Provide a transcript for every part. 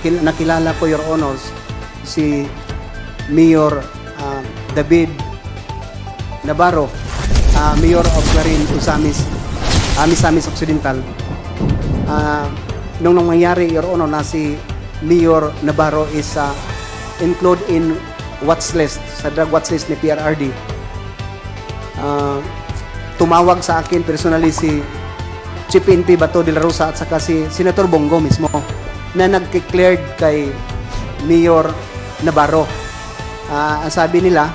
kil- nakilala ko, Your Honors, si Mayor ah, David Navarro, ah, Mayor of Clarin, Usamis, uh, Misamis Occidental. Ah, nung mangyari, Your Honor, na si Mayor Navarro is ah, included in watch list, sa drug watch list ni PRRD. Ah, tumawag sa akin personally si Chief NP Bato de la Rosa at saka si Senator Bongo mismo na nag-declared kay Mayor Navarro. Ah, ang sabi nila,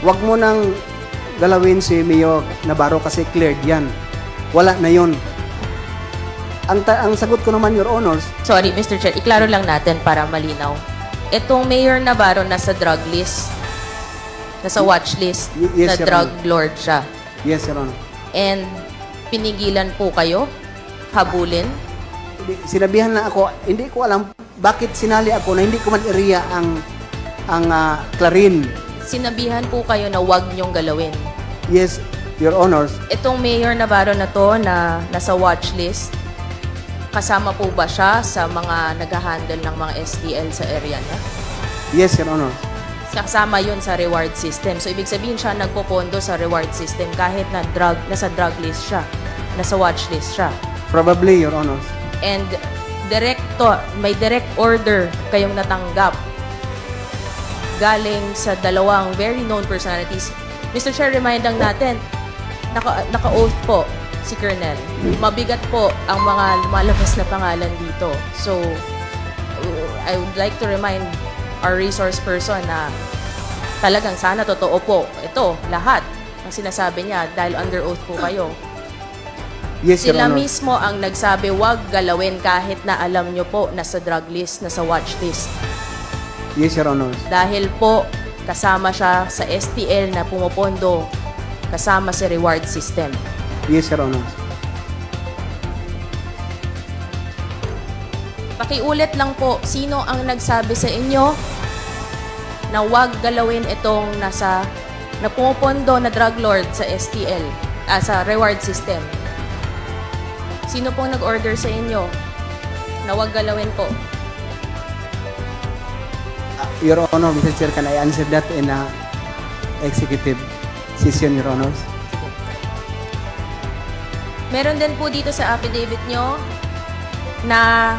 wag mo nang galawin si Mayor Navarro kasi cleared yan. Wala na yon. Ang, ta- ang sagot ko naman, Your Honors, Sorry, Mr. Chair, iklaro lang natin para malinaw. Itong Mayor Navarro nasa drug list, nasa watch list, Y- yes, na drug Honor. lord siya. yes, Your Honor. And pinigilan po kayo, habulin. Sinabihan na ako, hindi ko alam bakit sinali ako na hindi ko man area ang ang ah, Clarin. Sinabihan po kayo na wag niyong galawin. Yes, Your Honors. Itong Mayor Navarro na to na nasa watch list, kasama po ba siya sa mga nag-handle ng mga STL sa area niya? Yes, Your Honor. kasama yun sa reward system. So, ibig sabihin siya nagpopondo sa reward system kahit na drug, nasa drug list siya, nasa watch list siya. Probably, Your Honor. And directo, may direct order kayong natanggap galing sa dalawang very known personalities. Mr. Chair, remind lang natin, naka, naka-oath po si Colonel. Mabigat po ang mga lumalabas na pangalan dito. So, uh, I would like to remind our resource person na talagang sana totoo po. Ito, lahat ang sinasabi niya dahil under oath po kayo. Yes, Sila Honor. mismo ang nagsabi, wag galawin kahit na alam nyo po na sa drug list, na sa watch list. Yes, Your Honor. Dahil po, kasama siya sa STL na pumopondo, kasama sa reward system. Yes, Your Honor. Pakiulit lang po, sino ang nagsabi sa inyo na wag galawin itong nasa na pumopondo na drug lord sa STL, ah, sa reward system? Sino pong nag-order sa inyo na wag galawin po? Uh, Your Honor, Mr. Chair, can I answer that in a executive session, Your Honors? Meron din po dito sa affidavit nyo na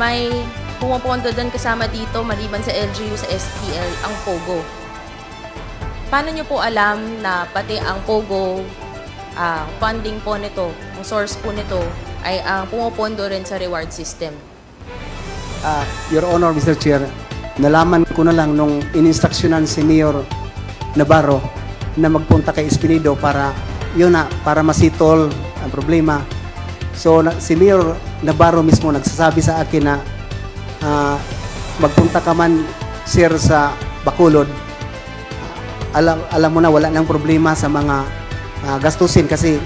may pumupondo din kasama dito maliban sa LGU sa STL ang POGO. Paano nyo po alam na pati ang POGO ah, funding po nito, ang source po nito ay ang pumupondo rin sa reward system? Uh, Your Honor, Mr. Chair, nalaman ko na lang nung ininstruksyonan si Mayor Navarro na magpunta kay Espinido para yun na, para masitol ang problema. So, na, si Mayor Navarro mismo nagsasabi sa akin na ah, magpunta ka man, sir, sa Bacolod. Alam, alam mo na, wala nang problema sa mga ah, gastusin kasi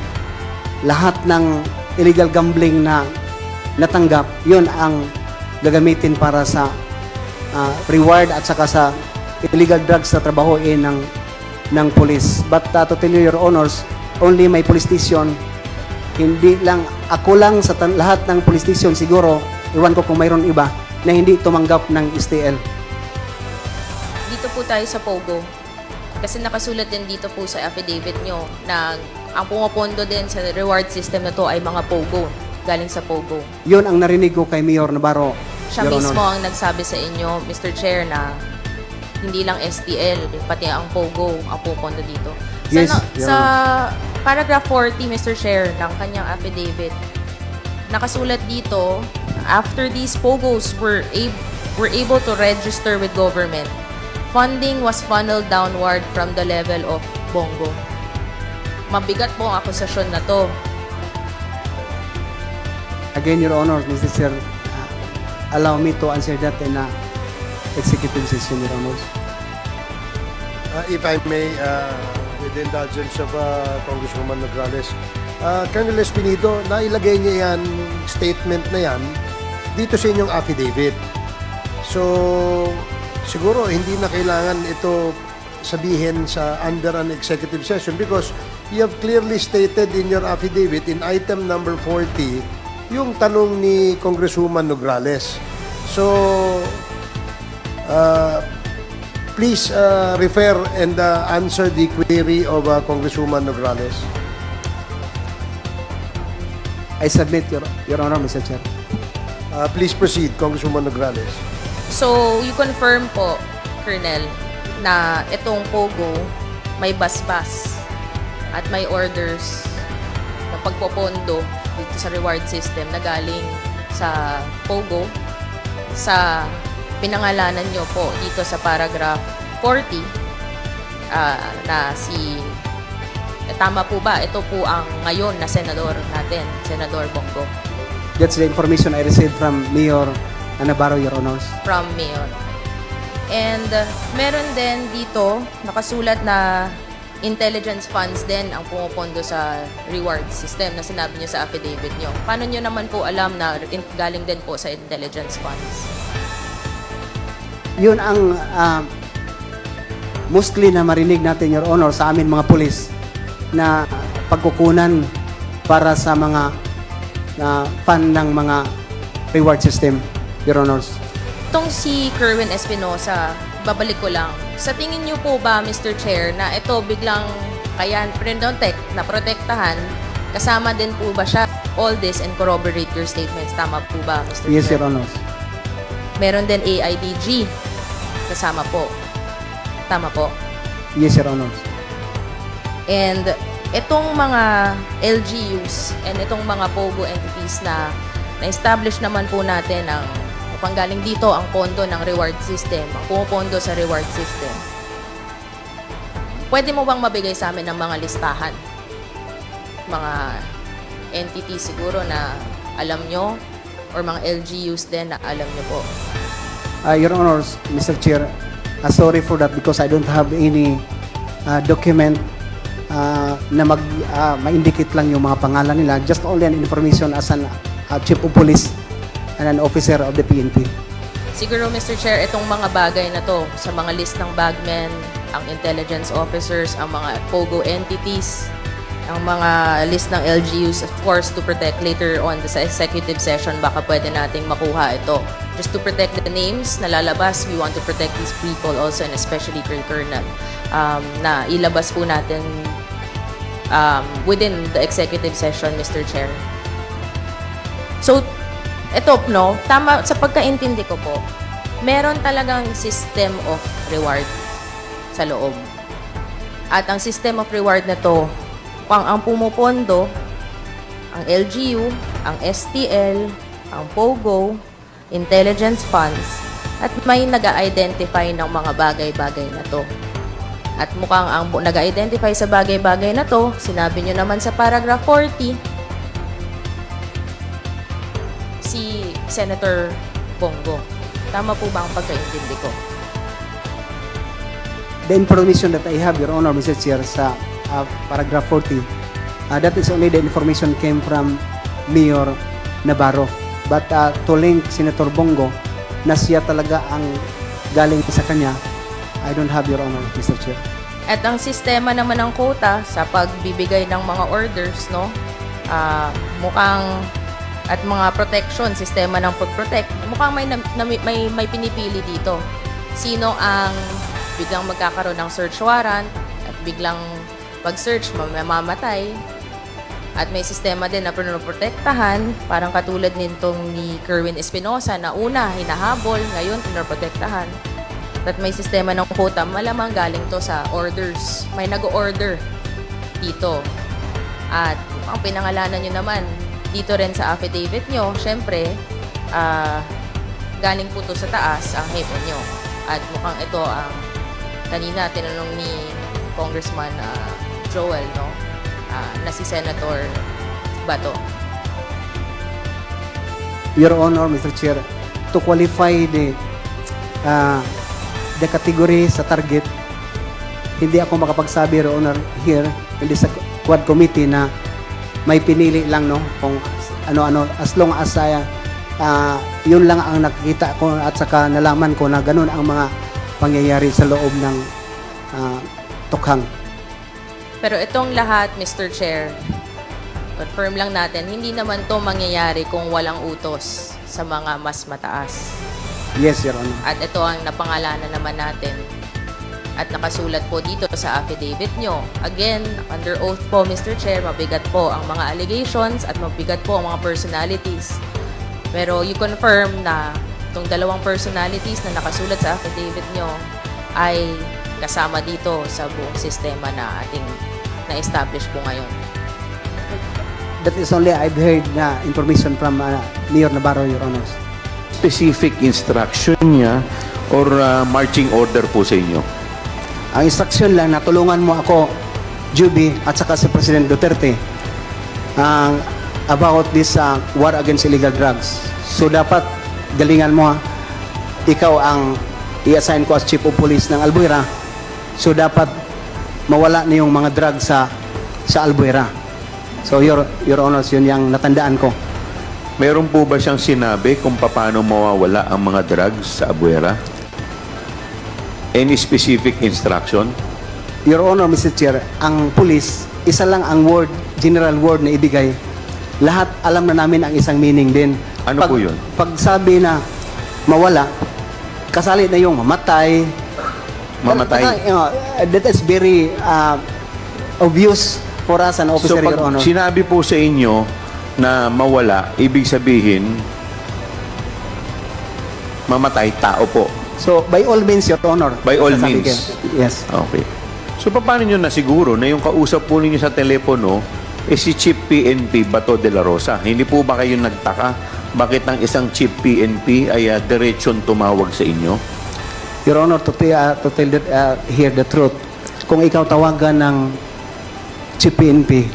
lahat ng illegal gambling na natanggap, yun ang gagamitin para sa ah, reward at saka sa illegal drugs na trabahoin ng ng police. But uh, to tell you your honors, only my police station, hindi lang, ako lang sa lahat ng police station siguro, iwan ko kung mayroon iba, na hindi tumanggap ng STL. Dito po tayo sa POGO. Kasi nakasulat din dito po sa affidavit nyo na ang pumupondo din sa reward system na to ay mga POGO. Galing sa POGO. Yun ang narinig ko kay Mayor Navarro, Siya Your mismo Honor. ang nagsabi sa inyo, Mr. Chair, na hindi lang STL, pati ang POGO ang pupunta dito. Sa, Yes, na- Your sa paragraph 40, Mr. Chair, ng kanyang affidavit, nakasulat dito, after these POGOs were, ab- were able to register with government, funding was funneled downward from the level of Bongo. Mabigat po ang akusasyon na to. Again, Your Honor, Mr. Chair, uh, allow me to answer that in a executive session, Your Honor. Uh, if I may, uh, with the indulgence of uh, Congresswoman Nograles, uh, Colonel Espinido, nailagay niya yan, statement na yan, dito sa inyong affidavit. So, siguro hindi na kailangan ito sabihin sa under an executive session because you have clearly stated in your affidavit in item number 40 yung tanong ni Congresswoman Nograles. So, uh, please uh, refer and uh, answer the query of uh, Congresswoman Nograles. I submit, Your, Your Honor, Mr. Chair. Uh, please proceed, Congresswoman Nograles. So, you confirm po, Colonel, na itong Pogo may basbas at may orders na pagpopondo dito sa reward system na galing sa Pogo sa pinangalanan nyo po dito sa paragraph 40 ah, na si eh, tama po ba? Ito po ang ngayon na senador natin, Senador Bongo That's the information I received from Mayor Navarro, Your Honors. from Mayor. And uh, meron din dito nakasulat na intelligence funds din ang pumupondo sa reward system na sinabi nyo sa affidavit nyo. Paano nyo naman po alam na in- galing din po sa intelligence funds? Yun ang ah, mostly na marinig natin, Your Honor, sa amin mga pulis na pagkukunan para sa mga na fan ng mga reward system, Your Honors. Itong si Kerwin Espinosa, babalik ko lang. Sa tingin nyo po ba, Mr. Chair, na ito biglang kaya Prendontek na protektahan, kasama din po ba siya? All this and corroborate your statements. Tama po ba, Mr. Yes, Chair? Your Honors. Meron din AIDG. Kasama po. Tama po. Yes, Your Honors. And itong mga LGUs and itong mga POGO entities na na-establish naman po natin ang mukhang galing dito ang pondo ng reward system, ang pumupondo sa reward system. Pwede mo bang mabigay sa amin ng mga listahan? Mga entities siguro na alam nyo or mga LGUs din na alam nyo po. Uh, Your Honors, Mr. Chair, uh, sorry for that because I don't have any uh, document uh, na mag uh, ma-indicate lang yung mga pangalan nila. Just only an information as an uh, chief of police and an officer of the PNP. Siguro, Mr. Chair, itong mga bagay na to sa mga list ng bagmen, ang intelligence officers, ang mga POGO entities, ang mga list ng LGUs, of course, to protect later on sa executive session, baka pwede nating makuha ito. Just to protect the names na lalabas, we want to protect these people also, and especially kay Colonel, um, na ilabas po natin um, within the executive session, Mr. Chair. So, ito, no, tama, sa pagkaintindi ko po, meron talagang system of reward sa loob. At ang system of reward na to, kung ang pumupondo, ang LGU, ang STL, ang POGO, intelligence funds, at may nag-identify ng mga bagay-bagay na to. At mukhang ang nag-identify sa bagay-bagay na to, sinabi nyo naman sa paragraph 40, Senator Bongo. Tama po ba ang pagkaintindi ko? The information that I have, Your Honor, Mr. Chair, sa uh, paragraph 40, uh, that is only the information came from Mayor Navarro. But uh, to link Senator Bongo na siya talaga ang galing sa kanya, I don't have, Your Honor, Mr. Chair. At ang sistema naman ng quota sa pagbibigay ng mga orders, no? Ah, mukhang at mga protection, sistema ng pag-protect, mukhang may, nami- may, may pinipili dito. Sino ang biglang magkakaroon ng search warrant at biglang pag-search mamamatay at may sistema din na pinoprotektahan, parang katulad nitong ni Kerwin Espinosa na una hinahabol, ngayon pinoprotektahan. At may sistema ng quota, malamang galing to sa orders. May nag-order dito. At ang pinangalanan nyo naman, dito rin sa affidavit nyo, syempre, ah, galing po to sa taas ang hepe nyo. At mukhang ito ang kanina tinanong ni Congressman ah, Joel, no? Ah, na si Senator Bato. Your Honor, Mr. Chair, to qualify the uh, the category sa target, hindi ako makapagsabi, Your Honor, here in this Quad Committee na may pinili lang, no? Kung ano-ano, as long as uh, uh, yun lang ang nakikita ko at saka nalaman ko na ganun ang mga pangyayari sa loob ng uh, tukhang. Pero itong lahat, Mr. Chair, confirm lang natin, hindi naman to mangyayari kung walang utos sa mga mas mataas. Yes, Your Honor. At ito ang napangalanan naman natin. At nakasulat po dito sa affidavit nyo. Again, under oath po, Mr. Chair, mabigat po ang mga allegations at mabigat po ang mga personalities. Pero you confirm na itong dalawang personalities na nakasulat sa affidavit nyo ay kasama dito sa buong sistema na ating na-establish po ngayon. That is only I've heard na information from uh, Mayor Navarro, Your Honors. specific instruction niya or uh, marching order po sa inyo? Ang instruction lang na tulungan mo ako, Juby, at saka si President Duterte ang about this uh, war against illegal drugs. So dapat galingan mo. Ikaw ang i-assign ko as Chief of Police ng Albuera. So dapat mawala na yung mga drugs sa sa Albuera. So your your honors yun yung natandaan ko. Meron po ba siyang sinabi kung paano mawawala ang mga drugs sa Abuera? Any specific instruction? Your Honor, Mr. Chair, ang police, isa lang ang word, general word na ibigay. Lahat alam na namin ang isang meaning din. Ano pag, po yun? Pag sabi na mawala, kasali na yung mamatay. Mamatay. You know, that is very uh, obvious for us an officer, so pag Your Honor. sinabi po sa inyo na mawala, ibig sabihin mamatay tao po. So, by all means, Your Honor. By all sasabi means. ko. Yes. Okay. So paano nyo nasiguro na yung kausap po ninyo sa telepono eh si Chief PNP Bato de la Rosa? Hindi po ba kayo nagtaka bakit ang isang Chief PNP ay uh, diretsyon tumawag sa inyo? Your Honor, to, te- uh, to tell the, uh, here the truth, kung ikaw tawagan ng Chief PNP,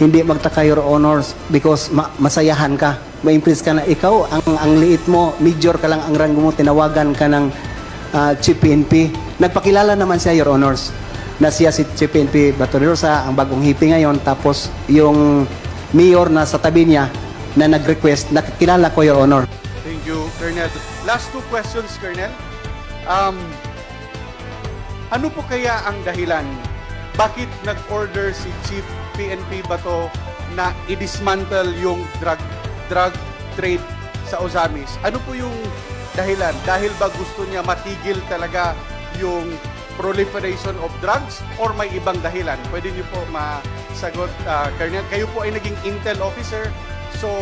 hindi magtaka Your Honors because ma- masayahan ka. Ma-impress ka na ikaw, ang, ang liit mo, major ka lang ang rango mo, tinawagan ka ng uh, Chief PNP. Nagpakilala naman siya, Your Honors, na siya si Chief PNP Bato de Rosa, ang bagong hippie ngayon, tapos yung mayor na sa tabi niya na nag-request, nakikilala ko, Your Honor. Thank you, Colonel. Last two questions, Colonel. Um, ano po kaya ang dahilan? Bakit nag-order si Chief PNP Bato na i-dismantle yung drug drug trade sa Ozamis? Ano po yung dahilan? Dahil ba gusto niya matigil talaga yung proliferation of drugs or may ibang dahilan? Pwede niyo po masagot, uh, Colonel. Kayo po ay naging intel officer. So,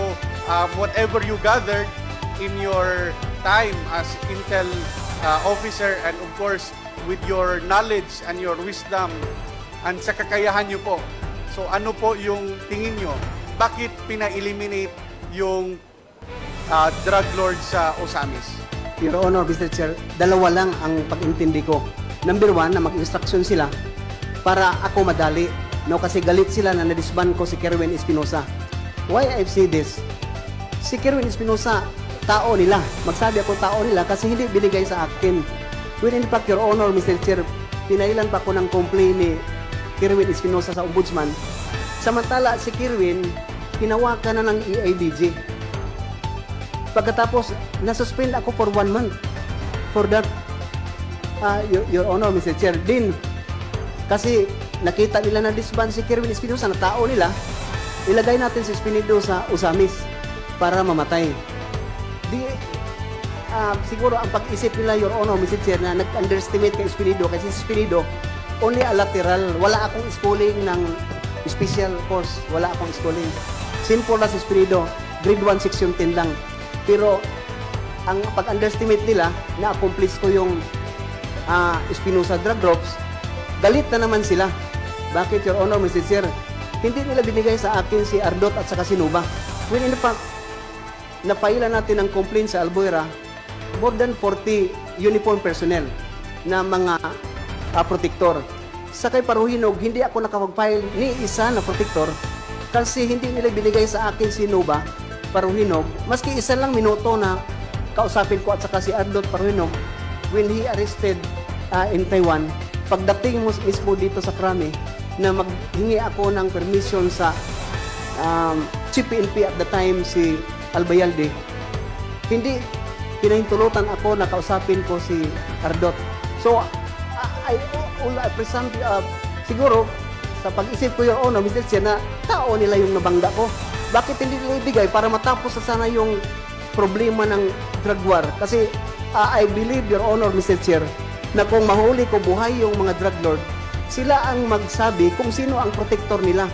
um, whatever you gathered in your time as intel uh, officer and of course with your knowledge and your wisdom and sa kakayahan niyo po. So ano po yung tingin niyo? Bakit pina-eliminate yung uh, drug lord sa Osamis? Your Honor, Mr. Chair, dalawa lang ang pag-intindi ko. Number one, na mag-instruction sila para ako madali. No, kasi galit sila na nadisban ko si Kerwin Espinosa. Why I say this? Si Kerwin Espinosa, tao nila. Magsabi ako tao nila kasi hindi binigay sa akin. When in fact, Your Honor, Mr. Chair, pinailan pa ko ng complaint ni Kerwin Espinosa sa Ombudsman. Samantala, si Kerwin, hinawakan na ng EIDG. Pagkatapos, nasuspend ako for one month for that. Uh, your, your Honor, Mr. Chair. Din, kasi nakita nila na disband si Kerwin Espinosa na tao nila, ilagay natin si Espinido sa Usamis para mamatay. Di, ah, siguro ang pag-isip nila, Your Honor, Mr. Chair, na nag-underestimate kay Espinido kasi si Espinido, only a lateral. Wala akong schooling ng special course. Wala akong schooling. Simple na si Espinido. Grade 1, section 10 lang. Pero, ang pag-underestimate nila, na-accomplish ko yung ah, Espinosa drug drops, galit na naman sila. Bakit, Your Honor, Mr. Chair? Hindi nila binigay sa akin si Ardot at saka si Nuba. When in fact, napaila natin ng complaint sa Albuera, more than 40 uniform personnel na mga ah, protector. Sa kay Paruhinog, hindi ako nakapag-file ni isa na protector kasi hindi nila binigay sa akin si Nuba Paruhinog. Maski isa lang minuto na kausapin ko at saka si Ardot Paruhinog when he arrested ah, in Taiwan. Pagdating mo mismo dito sa Krame, na maghingi ako ng permission sa um, Chief PNP at the time si Albayalde, hindi pinahintulutan ako na kausapin ko si Ardot. So, I, I, all I present, uh, siguro, sa pag-isip ko, Your Honor, Mr. Chair, na tao nila yung nabangga ko. Bakit hindi nila ibigay para matapos sa sana yung problema ng drug war? Kasi ah, I believe, Your Honor, Mr. Chair, na kung mahuli ko buhay yung mga drug lord, sila ang magsabi kung sino ang protector nila.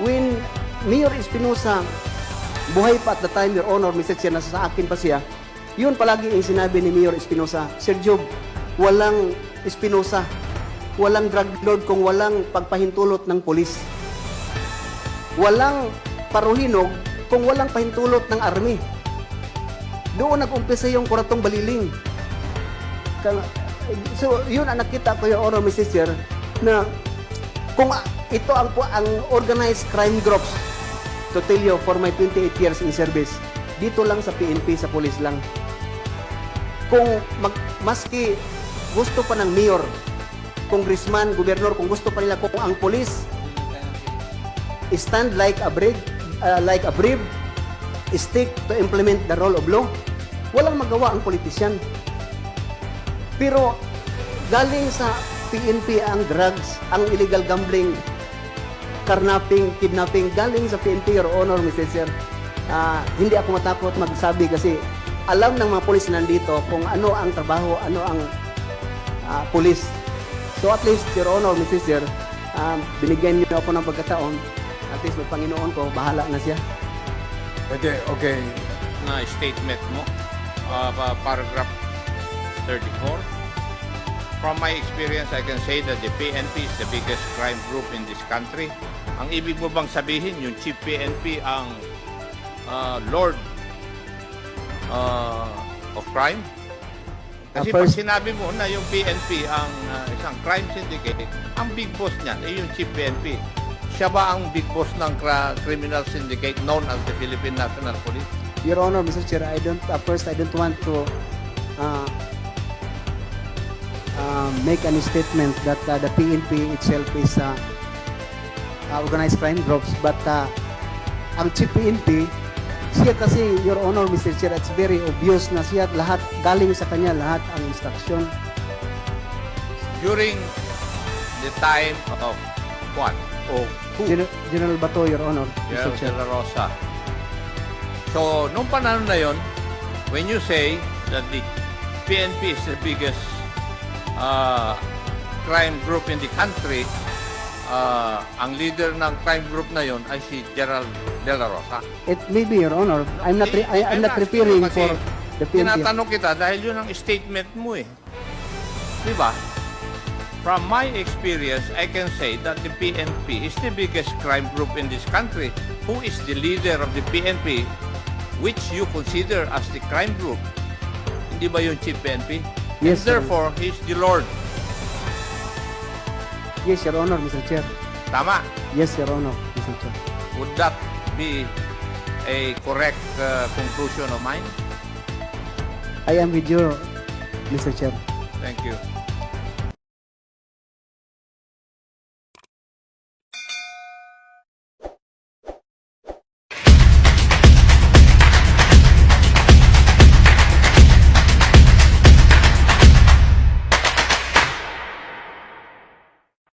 When Mayor Espinosa buhay pa at the time, Your Honor, Mr. Chair, nasa sa akin pa siya, yun palagi yung sinabi ni Mayor Espinosa, Sir Job, walang Espinosa, walang drug lord kung walang pagpahintulot ng polis. Walang paruhinog kung walang pahintulot ng army. Doon nag-umpisa yung kuratong baliling. So, yun ang nakita ko, Honor, Mr. Chair, na kung ito ang, ang organized crime groups, to tell you, for my 28 years in service, dito lang sa PNP, sa police lang. Kung mag, maski gusto pa ng mayor, congressman, gobernador, kung gusto pa nila kung ang police stand like a brave, uh, like a brave stick to implement the rule of law, walang magawa ang politician. Pero galing sa PNP ang drugs, ang illegal gambling, karnaping, kidnapping, galing sa PNP, Your Honor, Mr. Sir. Ah, hindi ako matakot magsabi kasi alam ng mga polis nandito kung ano ang trabaho, ano ang ah, polis. So at least, Your Honor, Mr. Sir, ah, binigyan niyo ako ng pagkataon. At least, may Panginoon ko, bahala na siya. Okay, okay. na statement mo, uh, pa- paragraph 34. From my experience, I can say that the PNP is the biggest crime group in this country. Ang ibig mo bang sabihin, yung chief PNP ang uh, Lord uh, of crime? Kasi Uh, first- pag sinabi mo na yung PNP ang uh, isang crime syndicate, ang big boss niyan ay yung chief PNP. Siya ba ang big boss ng criminal syndicate known as the Philippine National Police? Your Honor, Mr. Chair, I don't, uh, first, I don't want to uh, uh, make any statement that uh, the PNP itself is uh, uh, organized crime groups. But uh, ang chief PNP, siya kasi, Your Honor, Mr. Chair, it's very obvious na siya lahat, galing sa kanya lahat ang instruction. during the time of what? Of who? Gen- General Bato, Your Honor, Mr. General Chair. De La Rosa. So, nung panahon na yon, when you say that the PNP is the biggest uh, crime group in the country, uh, ang leader ng crime group na yon ay si General De La Rosa. It may be, Your Honor. I'm not, re- I, I'm not Kasi for the PNP. Tinatanong kita dahil yun ang statement mo eh. Di ba? From my experience, I can say that the PNP is the biggest crime group in this country. Who is the leader of the PNP, which you consider as the crime group? Hindi ba yung chief PNP? Yes, And therefore, he's the Lord. Yes, Your Honor, Mr. Chair. Tama. Yes, Your Honor, Mr. Chair. Would that be a correct uh, conclusion of mine? I am with you, Mr. Chair. Thank you.